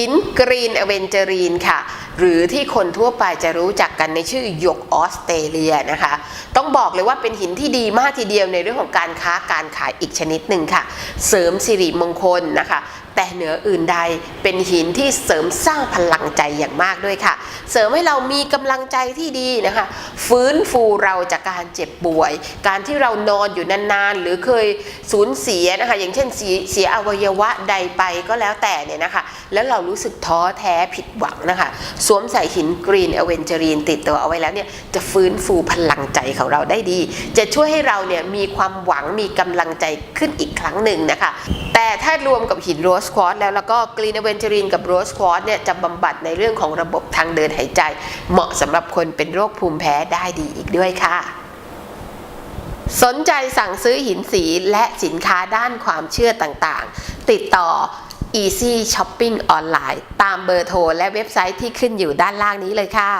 หินกรีนอเวนเจอรีนค่ะ หรือที่คนทั่วไปจะรู้จักกันในชื่อหยกออสเตรเลียนะคะ ต้องบอกเลยว่าเป็นหินที่ดีมากทีเดียวในเรื่องของการค้าการขายอีกชนิดหนึ่งค่ะ เสริมสิริมงคลนะคะ แต่เหนืออื่นใดเป็นหินที่เสริมสร้างพลังใจอย่างมากด้วยค่ะ เสริมให้เรามีกำลังใจที่ดีนะคะ ฟื้นฟูเราจากการเจ็บป่วย การที่เรานอนอยู่นานๆ หรือเคยสูญเสียนะคะ อย่างเช่นเสียอวัยวะใดไปก็แล้วแต่เนี่ยนะคะ แล้วเรารู้สึกท้อแท้ผิดหวังนะคะ สวมใส่หินกรีนเอเวนเจอรีนติดตัวเอาไว้แล้วเนี่ยจะฟื้นฟูพลังใจของเราได้ดี จะช่วยให้เราเนี่ยมีความหวังมีกำลังใจขึ้นอีกครั้งหนึ่งนะคะ แต่ถ้ารวมกับหินโรสควอตแล้วแล้วก็กรีนเวนเจอรีนกับโรสควอตเนี่ยจะบำบัดในเรื่องของระบบทางเดินหายใจ เหมาะสำหรับคนเป็นโรคภูมิแพ้ได้ดีอีกด้วยค่ะ สนใจสั่งซื้อหินสีและสินค้าด้านความเชื่อต่างๆ ติดต่อ Easy Shopping ออนไลน์ตามเบอร์โทรและเว็บไซต์ที่ขึ้นอยู่ด้านล่างนี้เลยค่ะ